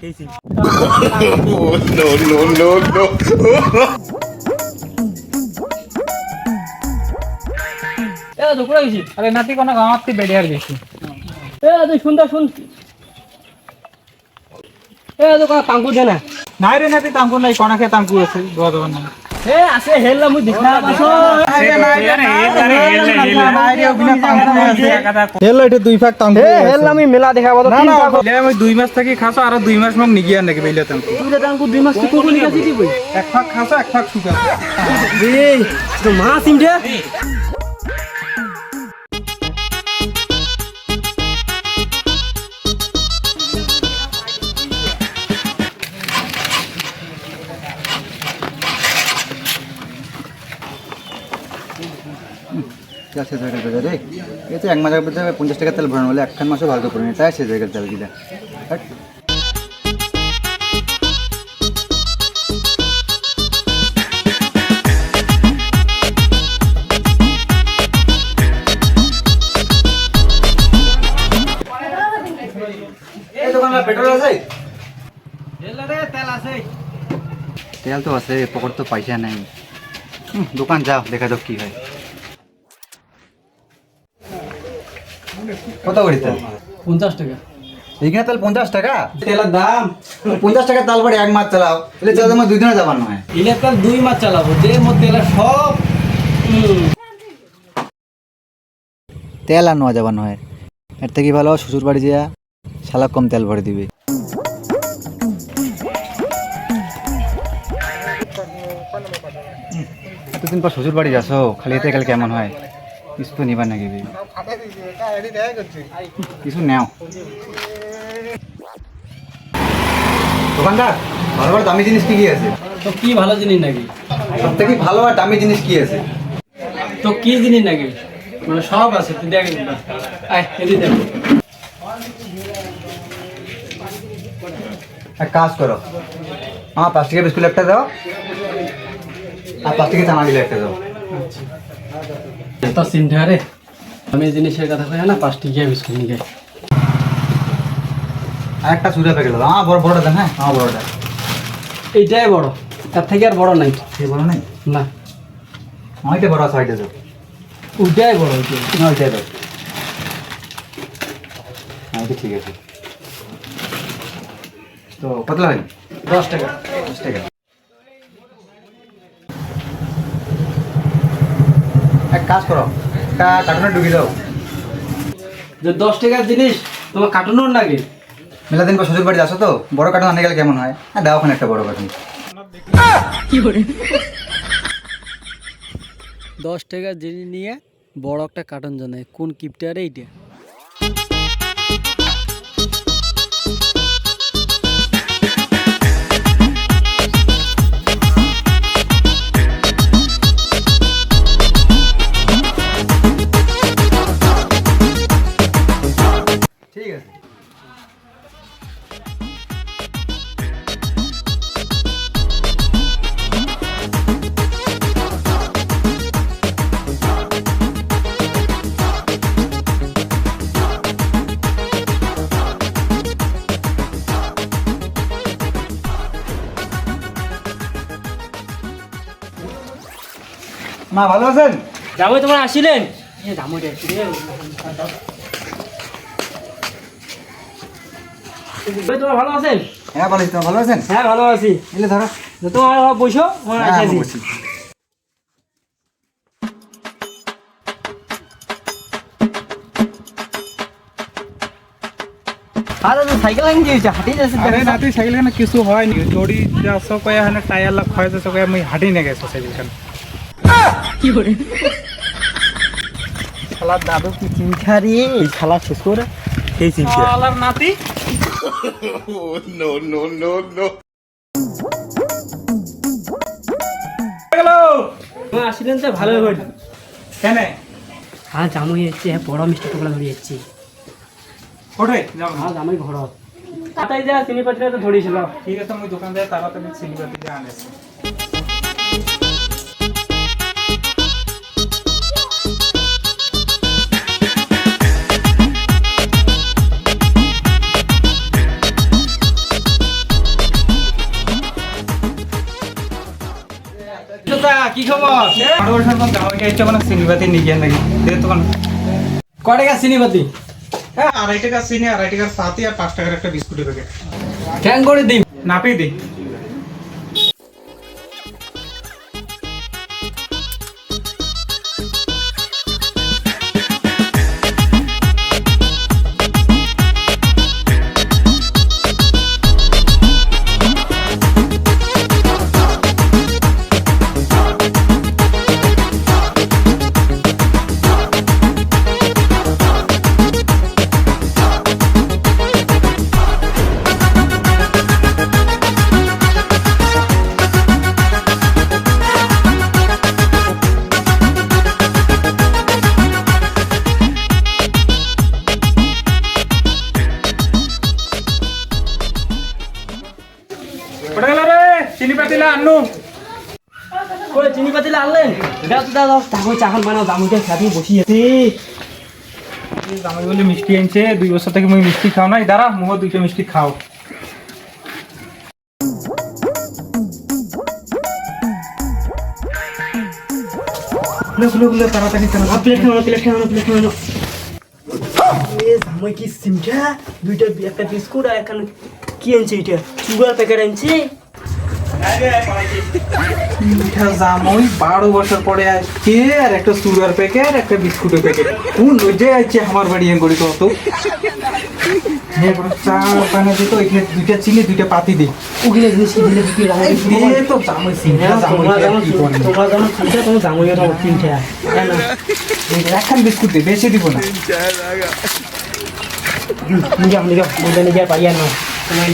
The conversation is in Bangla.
গেছিস আরে নাতি কোনো গাঁত বেড়ে আর গেছি। এ তুই শুনতে শুন। এ তো কোনো তাঙ্কু দে না। নাই রে নাতি তাঙ্কু নাই কণাকে তাঙ্কু আছে দোয়া দেওয়ার নাই। এ আছে হেললা মুই দেখা পাছো হেলো এটা দুই ভাগ তাঙ্কু এ হেললা আমি মেলা দেখা পাতো না না আমি দুই মাস থাকি খাছো আর দুই মাস মোক নিগিয়া নাকি বেলে তাঙ্কু তুই তাঙ্কু দুই মাস তুই কোনি কাছে দিবি এক ভাগ খাসো এক ভাগ শুকা রে তো মা সিমডে তেল শেষ হয়ে এক মাসের পঞ্চাশ টাকা তেল ভরানো বলে একখান মাসও ভালো করে তাই শেষ হয়ে। তেল আছে? তেল তো আছে, পকেট তো পয়সা নাই। দোকান যাও দেখা যাক কি হয়। কত করে তেল? পঞ্চাশ টাকা। এইখানে তেল পঞ্চাশ টাকা? তেলের দাম। পঞ্চাশ টাকা তাল পরে এক মাস চালাও। এলে চালাতে আমার দুই দিনে যাবার নয়। ইলে তেল দুই মাস চালাবো। যে তেলের সব তেল আর নেওয়া যাবার নয়। এর থেকে ভালো শ্বশুর বাড়ি যা শালা কম তেল ভরে দিবে। এতদিন পর শ্বশুর বাড়ি যাচ্ছ খালি এতে গেলে কেমন হয়? কিছু তো নিবার নাকি কিছু নেও। দোকানদার ভালো ভালো দামি জিনিস কি কি আছে? তো কি ভালো জিনিস নাকি? সব থেকে ভালো আর দামি জিনিস কি আছে? তো কি জিনিস নাকি? মানে সব আছে তুই দেখ আয় দেখ। এক কাজ করো। আমার প্লাস্টিকের বিস্কুট একটা দাও আর প্লাস্টিকের চানা দিলে একটা দাও। তো সিনটা রে আমি এই জিনিসের কথা কই না পাঁচটি গিয়ে বিস্কুট নিয়ে যাই। আর একটা সুরে প্যাকেট দাও আমার বড় বড়টা দেন হ্যাঁ? আমার বড়টা। এইটাই বড়। তার থেকে আর বড় নাই। সেই বড় নেই? না। আমাইটা বড় আছে ওইটা দাও ওইটাই বড় ওইটাই। না ওইটাই দাও হ্যাঁ ঠিক আছে। তো কত লাগে দশ টাকা। দশ টাকা। কাজ করো। একটা কার্টুনে ঢুকে দাও যে দশ টাকার জিনিস তোমার কার্টুনও লাগে। মেলা দিন পর শ্বশুর বাড়ি আসো তো বড় কার্টুন আনে গেলে কেমন হয়? হ্যাঁ দাও ওখানে একটা বড় কার্টুন। দশ টাকার জিনিস নিয়ে বড় একটা কার্টুন জানায়। কোন কিপটার এইটা? মা ভালো আছেন? জামাই তোমার আসিলেন? তোমার ভালো আছেন? হ্যাঁ ভালো তোমার ভালো আছেন? হ্যাঁ ভালো আছি। এলে ধরো। তোমার বসো আমার হ্যাঁ, আসি আমি আছি বসি। সাইকেল আনি দিয়েছে হাঁটিয়ে যাচ্ছে। আরে নাতি সাইকেল খানে কিছু হয় নি দড়ি যাচ্ছ কয়া হানে টায়ার লাগ ক্ষয় যাচ্ছ কয়া মুই হাঁটি না গেছো সাইকেল খানে শালা দাদু কি চিন্তা রে? এই শালা শেষ করে। সেই চিন্তা শালার নাতি? আসিলেন তো ভালো হইল কেন? হ্যাঁ জামুই যাচ্ছে হ্যাঁ বড় মিষ্টি টুকরা ধরে যাচ্ছি কোথায় হ্যাঁ জামাই ঘর। তাই যা চিনি পাটিটা তো ধরেছিল ঠিক আছে মুই দোকান তাড়াতাড়ি সিলিবাতি দিয়ে আনেছি। ক টাকা চিনি পাতি হ্যাঁ আড়াই টাকা চিনি আড়াই টাকার পাতি আর পাঁচ টাকার একটা বিস্কুটের প্যাকেট ঠ্যাং করে দিন নাপিয়ে দিই আনু। করে চিনি পাতিলে আনলেন দাও তো দাও তাহলে চাখন বানাও দামুটা সাথে বসি আছে। জামাই বলে মিষ্টি আনছে দুই বছর থেকে মুই মিষ্টি খাও নাই। দাঁড়া মুহ দুইটা মিষ্টি খাও। তাড়াতাড়ি কি সিমটা? দুইটা একটা বিস্কুট আর একটা কি আনছে এটা? সুগার প্যাকেট আনছে? মিঠা জামই বারো বছর পরে আসছে আর একটা সুগার প্যাকেট একটা বিস্কুটের প্যাকেট কোন লজ্জে আছে আমার বাড়ি এম কত হ্যাঁ চা বানা দিত এখানে দুইটা চিনি দুইটা পাতি দি ওগুলো জিনিস দিলে বিক্রি এই তো জামই সিংহা জামই তোমরা যেমন কি তোমরা যেমন চিনটা তোমার জামাইও তোমার চিনটা হ্যাঁ না একখান বিস্কুট দে বেশি দিব না যাও পাইয়া না তোমায়